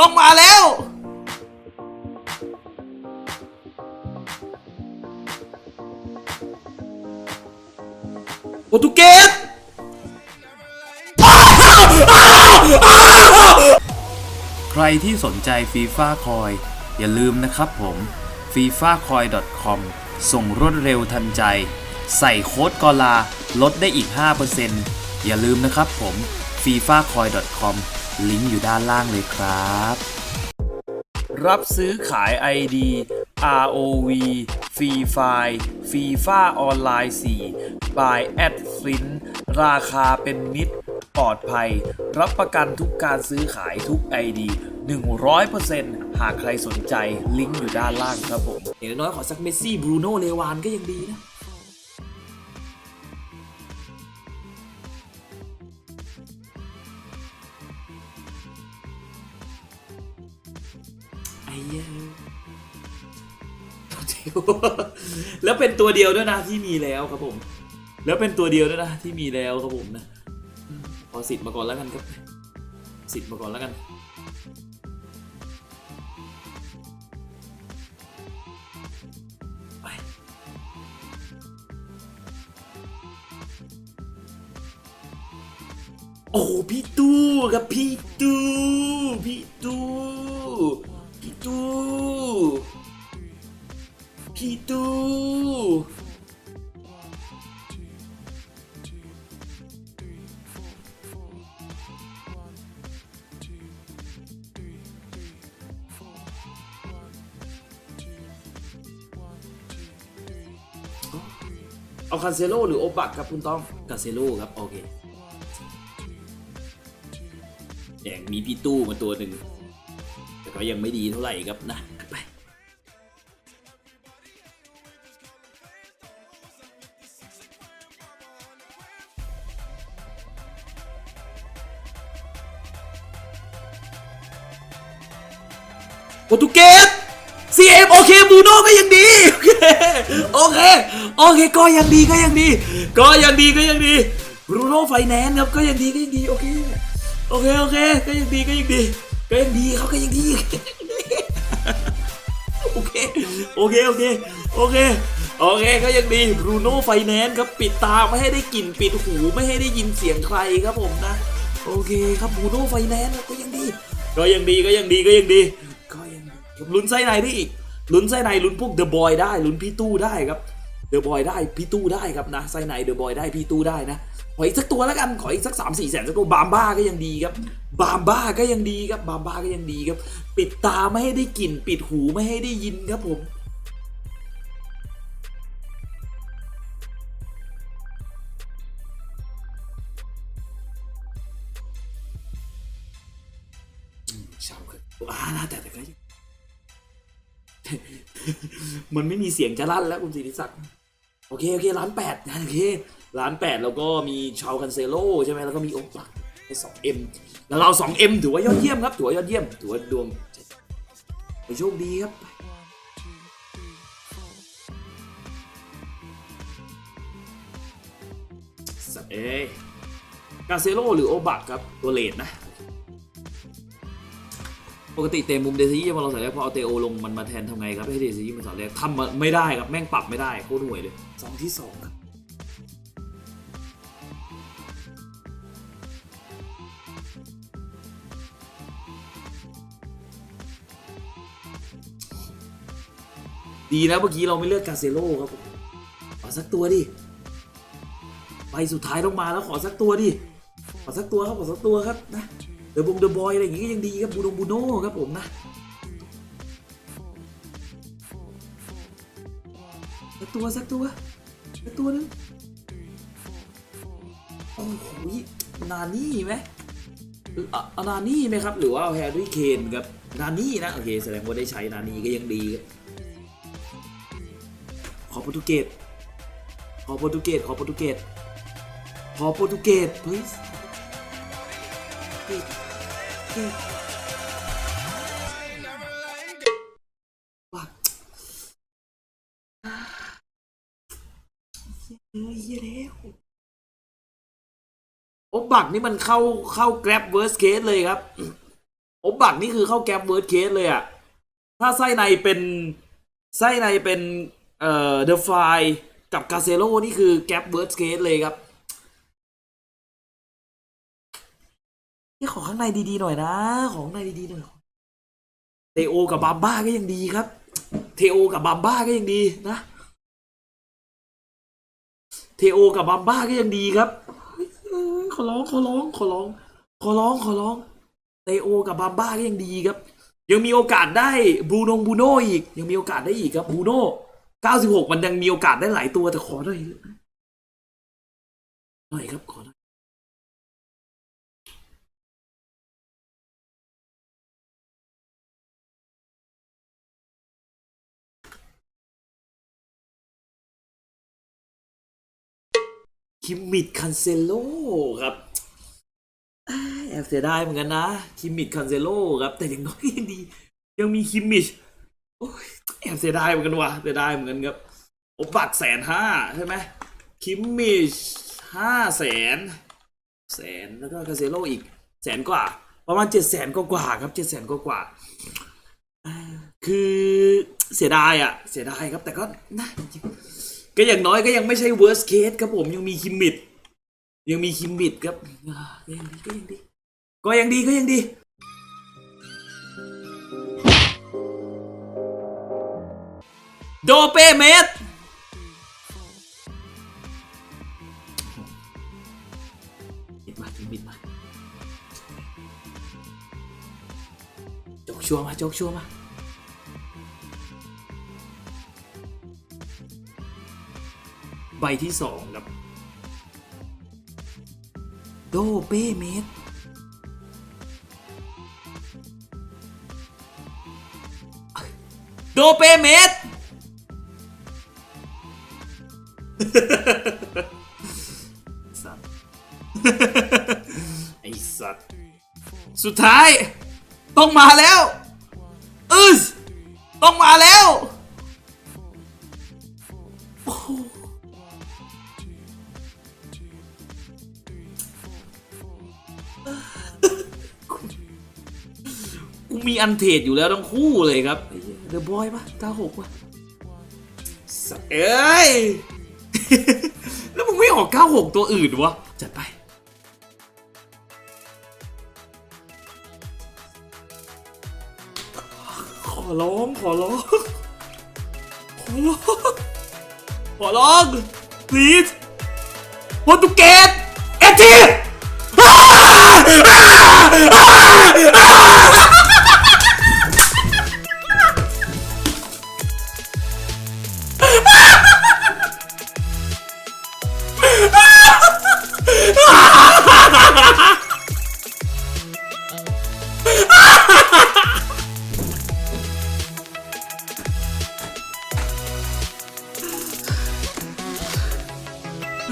ต้องมาแล้ว โปรตุเกสใครที่สนใจฟีฟ่าคอย อย่าลืมนะครับผม f i f a c o i com ส่งรวดเร็วทันใจ ใส่โค้ดกอลา ลดได้อีก 5%อย่าลืมนะครับผม f i f a c o i com ลิงก์อยู่ด้านล่างเลยครับ รับซื้อขาย ID ROV Free Fire FIFA ออนไลน์4 by a d f i n ราคาเป็นมิตร ปลอดภัย รับประกันทุกการซื้อขายทุก ID 100%หากใครสนใจลิงก์อยู่ด้านล่างครับผมอย่างน้อยขอสักเมสซี่บรูโน่เลวานก็ยังดีนะ แล้วเป็นตัวเดียวด้วยนะที่มีแล้วครับผม แล้วเป็นตัวเดียวด้วยนะที่มีแล้วครับผมนะขอสิทธิ์มาก่อนแล้วกันครับ สิทธิ์มาก่อนแล้วกันไปโอ้พี่ตู้ครับพี่ตู้พี่ตู้พี่ตู้ พี่ตู้เอาคาเซโลหรือโอบักครับคุณต้องคาเซโลครับ โอเคอย่างมีพี่ตู้มาตัวหนึ่งแต่ก็ยังไม่ดีเท่าไหร่ครับนะ โปรตุเกส CM โอเคบูโน่ก็ยังดีโอเคโอเคก็ยังดีก็ยังดี ก็ยังดีก็ยังดีบูโน่ไฟแนนซ์ครับก็ยังดีก็ยังดีโอเคโอเคโอเคก็ยังดีก็ยังดีก็ยังดีเขาก็ยังดีโอเคโอเคโอเคโอเคโอเคก็ยังดีบรูโน่ไฟแนนซ์ครับปิดตาไม่ให้ได้กลิ่นปิดหูไม่ให้ได้ยินเสียงใครครับผมนะ โอเคครับบรูโน่ไฟแนนซ์ก็ยังดี ก็ยังดีก็ยังดีก็ยังดี ลุ้นไส้ในได้อีก ลุ้นไส้ในลุ้นพวกเดอะบอยได้ ลุ้นพี่ตู้ได้ครับ เดอะบอยได้พี่ตู้ได้ครับนะ ไส้ในเดอะบอยได้พี่ตู้ได้นะ ขออีกสักตัวแล้วกัน ขออีกสักสามสี่แสนสักตัวบามบ้าก็ยังดีครับ บามบ้าก็ยังดีครับ บามบ้าก็ยังดีครับ ปิดตาไม่ให้ได้กลิ่น ปิดหูไม่ให้ได้ยินครับผม มันไม่มีเสียงจะลั่นแล้วคุณศิริศักดิ์โอเคโอเคล้านแปดโอเคล้านแปดแล้วก็มีชาวคันเซโลใช่ไหมแล้วก็มีโอปักไอ้สองเอ็มแล้วเราสองเอ็มถือว่ายอดเยี่ยมครับถือว่ายอดเยี่ยมถือว่าดวงไปโชคดีครับสัตว์เอ้กาเซโลหรือโอบักครับตัวเลดนะ ปกติเตะมุมเดซิยี่มาเราใส่แรกพอเอาเตโอลงมันมาแทนทำไงครับให้เดซิยี่มาใส่แรกทำมาไม่ได้ครับแม่งปรับไม่ได้โคตรห่วยเลยสองที่สองครับดีนะเมื่อกี้เราไม่เลือกกาเซโลครับผมขอสักตัวดิไปสุดท้ายต้องมาแล้วขอสักตัวดิขอสักตัวครับขอสักตัวครับนะ เดอะบงเดอะบอยอะไรอย่างงี้ก็ยังดีครับบูโนบูโน่ครับผมนะสักตัวสักตัวสักตัวนึงโอ้โหนานี่ไหมเอาเอานานี่ไหมครับ หรือว่าเอาแฮร์รี่เคนครับนานี่นะโอเคแสดงว่าได้ใช้นานี่ก็ยังดีขอโปรตุเกสขอโปรตุเกสขอโปรตุเกสขอโปรตุเกส please เฮียแล้วโอบักนี่มันเข้าเข้า grab worst case เลยครับโอบบักนี่คือเข้าแก๊ปเวิร์ดเคสเลยอะถ้าไส้ในเป็นไส้ในเป็นเอ่อเดอะไฟกับกาเซโลนี่คือแก๊ปเวิร์ดเคสเลยครับ นี่ขอข้างในดีๆหน่อยนะ ของข้างในดีๆหน่อยเทโอกับบาบ้าก็ยังดีครับ เทโอกับบาบ้าก็ยังดีนะ เทโอกับบาบ้าก็ยังดีครับขอร้องขอร้องขอร้องขอร้องขอร้องเทโอกับบาบ้าก็ยังดีครับ ยังมีโอกาสได้บูนงบูโนอีก ยังมีโอกาสได้อีกครับบูโน่96 มันยังมีโอกาสได้หลายตัวแต่ขอหน่อยหน่อยครับขอหน่อย คิมมิดคันเซโลครับแอบเสียดายเหมือนกันนะ คิมมิดคันเซโลครับ แต่อย่างน้อยยังดี ยังมีคิมมิชโอ้ยแอบเสียดายเหมือนกันว่ะเสียดายเหมือนกันครับโอบักแสนห้าใช่ไหมคิมมิชห้าแสนแสนแล้วก็คาเซโลอีกแสนกว่า ประมาณเจ็ดแสนกว่าครับเจ็ดแสนกว่าๆอ่าคือเสียดายอะ เสียดายครับแต่ก็นะจริง ก็อย่างน้อยก็ยังไม่ใช่ worst case ครับผมยังมีคิมมิดยังมีคิมมิดครับก็ยังดีก็ยังดี ก็ยังดีก็ยังดีโดเปเมสบิดมาบิดมาจกชัวมาจกชัวมา บที่สองครับโดเปเมสโดเปเมสสัตว์ไอสัตว์ สุดท้าย ต้องมาแล้วอึสต้องมาแล้ว โอ้ มีอันเทรดอยู่แล้วทั้งคู่เลยครับเดอะบอยปะ96ปะสัตว์เอ้ย แล้วมึงไม่ออก 96 ตัวอื่นวะ จัดไป ขอร้อง ขอร้อง ขอร้อง ขอร้อง please โปรตุเกสเอที A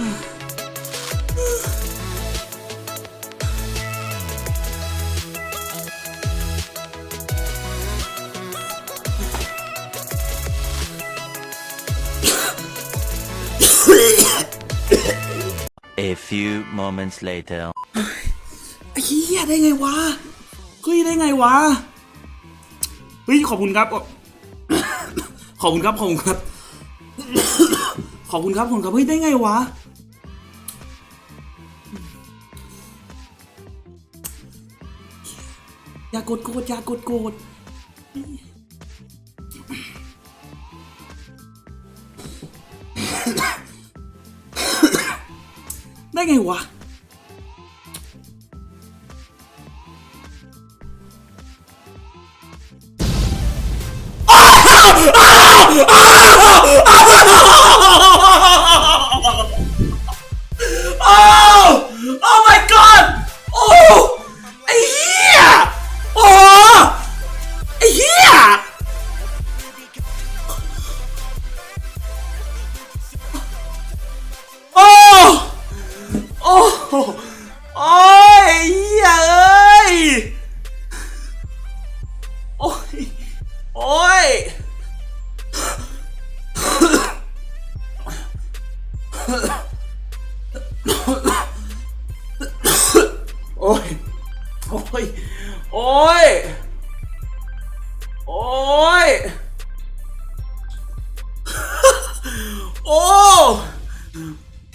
few moments later. ไอ้เหี้ยได้ไงวะเฮ้ยได้ไงวะ เฮ้ย ขอบคุณครับ ขอบคุณครับ ขอบคุณครับ ขอบคุณครับ ขอบคุณครับ เฮ้ย ได้ไงวะ อย่ากดโกรธอย่ากดโกรธได้ไงวะ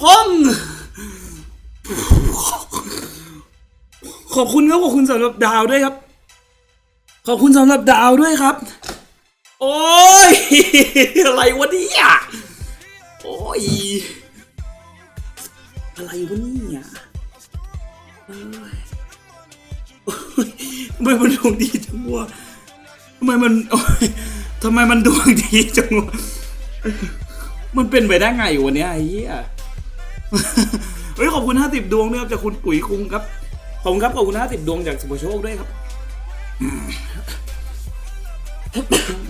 พงขอบคุณครับขอบคุณสำหรับดาวด้วยครับ ขอบคุณสำหรับดาวด้วยครับ โอ้ยอะไรวะเนี่ยโอ้ยอะไรวะเนี่ยทำไมมันดวงดีจังวะทำไมมันทำไมมันดวงดีจังวะมันเป็นไปได้ไงวะเนี่ยไอ้เหี้ย เฮ้ยขอบคุณห้าสิบดวงด้วยครับจากคุณปุ๋ยคุงครับขอบคุณครับขอบคุณห้าสิบดวงจากสุภโชคด้วยครับ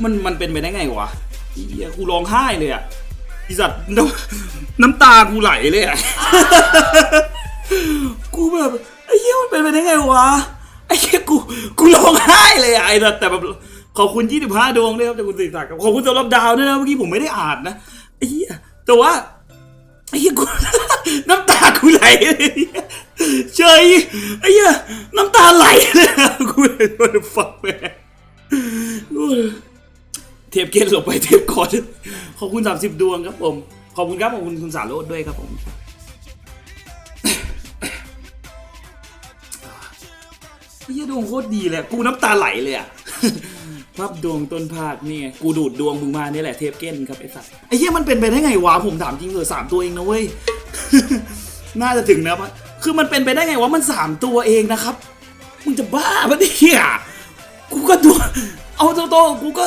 มันมันเป็นไปได้ไงวะไอ้เหี้ยกูร้องไห้เลยอะอีสัตว์น้ำน้ำตากูไหลเลยอะกูแบบไอ้เหี้ยมันเป็นไปได้ไงวะไอ้เหี้ยกูกูร้องไห้เลยอะไอ้สัตว์แต่แบบขอบคุณยี่สิบห้าดวงด้วยครับจากคุณสิริศักดิ์ครับขอบคุณสำหรับดาวด้วยนะเมื่อกี้ผมไม่ได้อ่านนะไอ้เหี้ยแต่ว่า ไอ้เหี้ยกู น้ำตากูไหลเลยเฉยไอ้เหี้ยน้ำตาไหลเลยกูเลยว่าฟังแม่เทปเกตลงไปเทปก่อนขอบคุณสามสิบดวงครับผม ขอบคุณครับ ขอบคุณคุณสารโรดด้วยครับผมไอ้เหี้ยดวงโคตรดีเลย กูน้ำตาไหลเลยอะ ภาพดวงต้นภาคนี่ไงกูดูดดวงมึงมานี่แหละเทปเก้นครับไอ้สัสไอ้เหี้ยมันเป็นไปได้ไงวะผมถามจริงเหรอสามตัวเองนะเว้ย น่าจะถึงนะปะคือมันเป็นไปได้ไงวะมันสามตัวเองนะครับมึงจะบ้าปะเนี่ยกูก็ดวงเอาตรงๆกูก็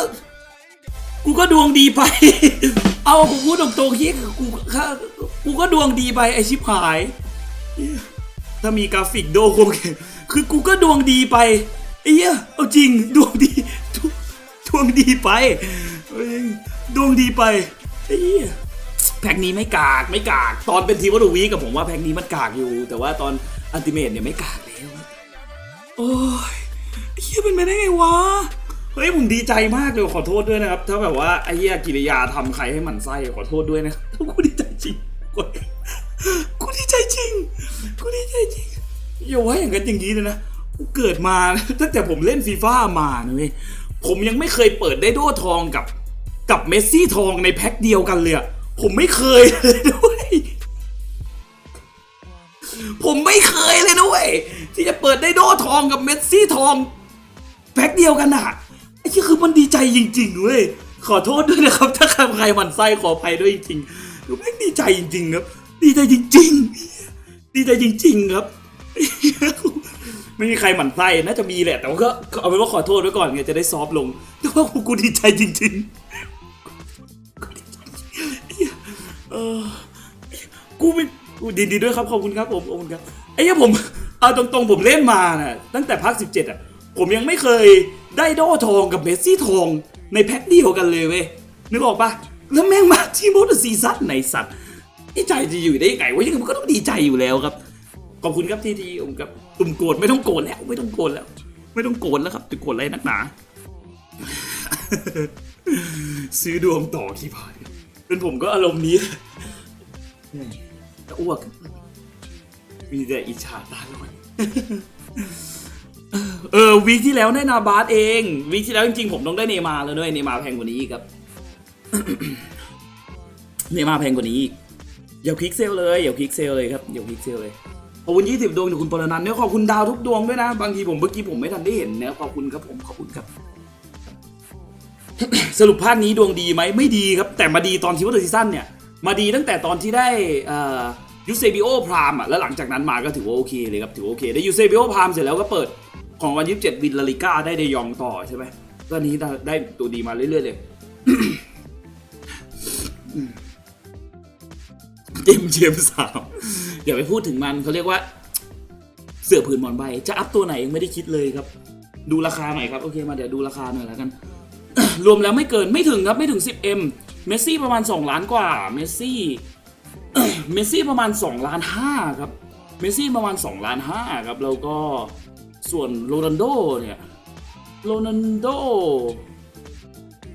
กูก็ดวงดีไป เอากูพูดตรงๆเฮียกูก็กูก็ดวงดีไปไอชิบหาย ถ้ามีกราฟิกโดคงคือกูก็ดวงดีไปไอ้เหี้ยเอาจริงดวงดี ดวงดีไปดวงดีไปไอ้เหี้ยแพ็กนี้ไม่กากไม่กาก ตอนเป็นทีมวัตถุวีกับผมว่าแพ็กนี้มันกากอยู่ แต่ว่าตอนอันติเมตเนี่ยไม่กากแล้วโอ้ยไอ้เหี้ยเป็นไปได้ไงวะเฮ้ยผมดีใจมากเลยขอโทษด้วยนะครับ ถ้าแบบว่าไอ้เหี้ยกิริยาทำใครให้หมันไส้ขอโทษด้วยนะกูดีใจจริงกูดีใจจริงกูดีใจจริงอย่าว่าอย่างนั้นอย่างนี้เลยนะเกิดมาตั้งแต่ผมเล่นฟีฟ่ามานะเว้ย ผมยังไม่เคยเปิดได้โดทองกับกับเมสซี่ทองในแพ็คเดียวกันเลยอะผมไม่เคยเลยด้วย ผมไม่เคยเลยด้วย ที่จะเปิดได้โดทองกับเมสซี่ทองแพ็คเดียวกันอะไอ้ที่คือมันดีใจจริงๆเว้ยขอโทษด้วยนะครับ ถ้าใครใครหมันไส้ขออภัยด้วยจริงๆคือแม่งดีใจจริงๆครับ ดีใจจริง ๆ ดีใจจริง ๆ ครับ ไม่มีใครหมั่นไส้น่าจะมีแหละ แต่ว่าก็เอาเป็นว่าขอโทษไว้ก่อนไงจะได้ซอฟต์ลงแต่ว่ากูดีใจจริงๆกูเออกูเป็นกูดีดีด้วยครับขอบคุณครับผมขอบคุณครับไอ้เหี้ยผมเอาตรงๆผมเล่นมาน่ะตั้งแต่ภาค17อะผมยังไม่เคยได้โดทองกับเมสซี่ทองในแพ็คเดียวกันเลยเว้ยนึกออกปะแล้วแม่งมาที่โมดซีซั่นไหนสัตว์ดีใจจะอยู่ได้ยังไงวะยังไงมันก็ต้องดีใจอยู่แล้วครับ ขอบคุณครับที่ที่ผมครับตุ่มโกรธไม่ต้องโกรธแล้ว ไม่ต้องโกรธแล้ว ไม่ต้องโกรธแล้วครับจะโกรธอะไรนักหนา ซื้อดวงต่อที่ผ่านเป็นผมก็อารมณ์นี้จะอ้วก มีแต่อิจฉาตาลอยเออวีคที่แล้วได้นาบาสเองวีคที่แล้วจริงๆผมต้องได้เนมาแล้วด้วยเนมาแพงกว่านี้อีกครับเนมาแพงกว่านี้อีกอย่าคลิกเซลเลยอย่าคลิกเซลเลยครับอย่าคลิกเซลเลย ขอบคุณยี่สิบดวงจากคุณปรนันท์เนี่ยขอบคุณดาวทุกดวงด้วยนะ บางทีผมเมื่อกี้ผมไม่ทันได้เห็นนะขอบคุณครับผมขอบคุณครับ สรุปภาคนี้ดวงดีไหมไม่ดีครับ แต่มาดีตอนทีว่าเดอร์ซีซั่นเนี่ย มาดีตั้งแต่ตอนที่ได้ยูเซบิโอพรามอะแล้วหลังจากนั้นมาก็ถือว่าโอเคเลยครับถือว่าโอเค ได้ยูเซบิโอพรามเสร็จแล้วก็เปิดของวันยี่สิบเจ็ดวินลาลิก้าได้เดยองต่อใช่ไหมก็อันนี้ได้ตัวดีมาเรื่อยๆเลยเจมส์เจมส์สาม อย่าไปพูดถึงมันเขาเรียกว่า เสือผืนหมอนใบ จะอัพตัวไหนยังไม่ได้คิดเลยครับ ดูราคาหน่อยครับโอเคมาเดี๋ยวดูราคาหน่อยแล้วกัน รวมแล้วไม่เกินไม่ถึงครับไม่ถึง 10M เมสซี่ประมาณ 2 ล้านกว่าเมสซี่เมสซี่ประมาณ2ล้าน5ครับเมสซี่ประมาณ2ล้าน5ครับแล้วก็ส่วนโรนัลโดเนี่ยโรนัลโด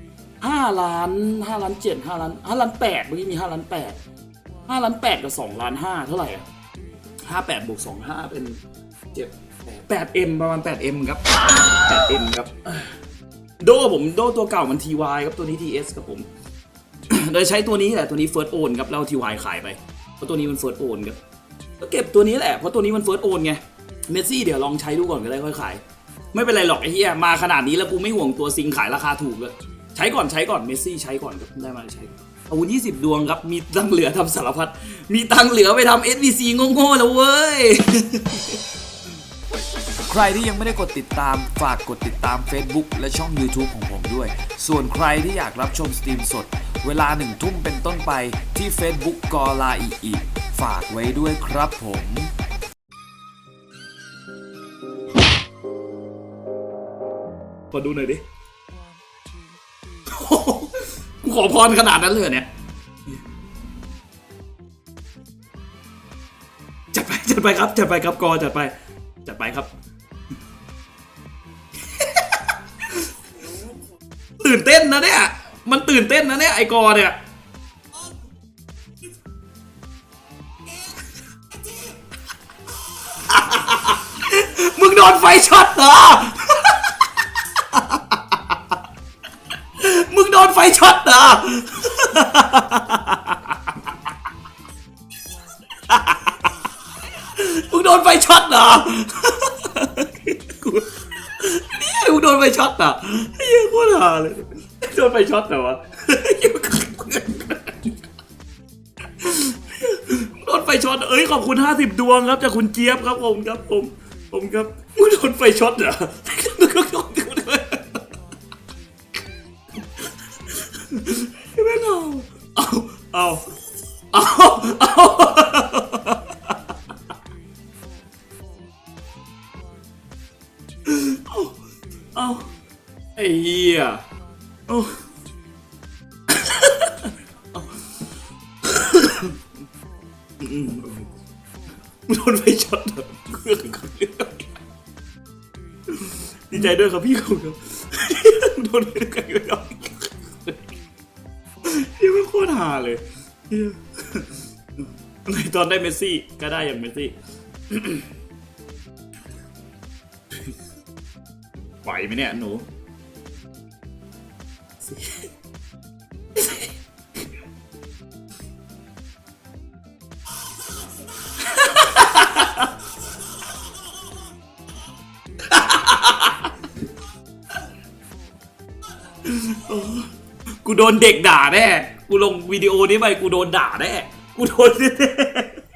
5ล้าน5ล้าน7 5ล้าน5ล้าน8เมื่อกี้มี5ล้าน 8 5ล้าน8กับ2ล้าน5เท่าไหร่อะ58บวก25เป็น7 8M ประมาณ 8M ครับ 8M ครับ โดผมโดตัวเก่ามัน TY ครับตัวนี้ TS ครับผม โดยใช้ตัวนี้แหละตัวนี้ First Own ครับแล้ว TY ขายไป เพราะตัวนี้มัน First Own ครับก็เก็บตัวนี้แหละเพราะตัวนี้มัน First Own ไงเมสซี่เดี๋ยวลองใช้ดูก่อนก็ได้ค่อยขาย ไม่เป็นไรหรอกไอ้เหี้ยมาขนาดนี้แล้วกูไม่ห่วงตัวซิงขายราคาถูกเลยใช้ก่อนใช้ก่อนเมสซี่ใช้ก่อนครับได้มาใช้ อาวุธ20 ดวงครับ มีตังค์เหลือทำสารพัด มีตังค์เหลือไปทำ SVC โง่ๆแล้วเว้ย ใครที่ยังไม่ได้กดติดตามฝากกดติดตาม Facebook และช่อง YouTube ของผมด้วย ส่วนใครที่อยากรับชมสตรีมสด เวลาหนึ่งทุ่มเป็นต้นไปที่ Facebook กอลาอีอีฝากไว้ด้วยครับผมขอดูหน่อยดิกู ขอพรขนาดนั้นเลยเหรอเนี่ยจัดไปจัดไปครับจัดไปครับกอจัดไปจัดไปครับ ตื่นเต้นนะเนี่ย มันตื่นเต้นนะเนี่ยไอกอเนี่ยมึงโดนไฟช็อตเหรอ มึงโดนไฟช็อตเหรอ มึงโดนไฟช็อตเหรอนี่มึงโดนไฟช็อตเหรอเฮียโคตรฮาเลยโดนไฟช็อตเหรอวะโดนไฟช็อต เอ้ยขอบคุณห้าสิบดวงครับจากคุณเจี๊ยบครับผมครับผมผมครับมึงโดนไฟช็อตเหรอ ไม่เอาเอาเอาาเลยในตอนได้เมสซี่ก็ได้อย่างเมสซี่ไหวไหมเนี่ยหนูกูโดนเด็กด่าแน่ กูลงวิดีโอนี้ไปกูโดนด่าแน่กูโดนแน่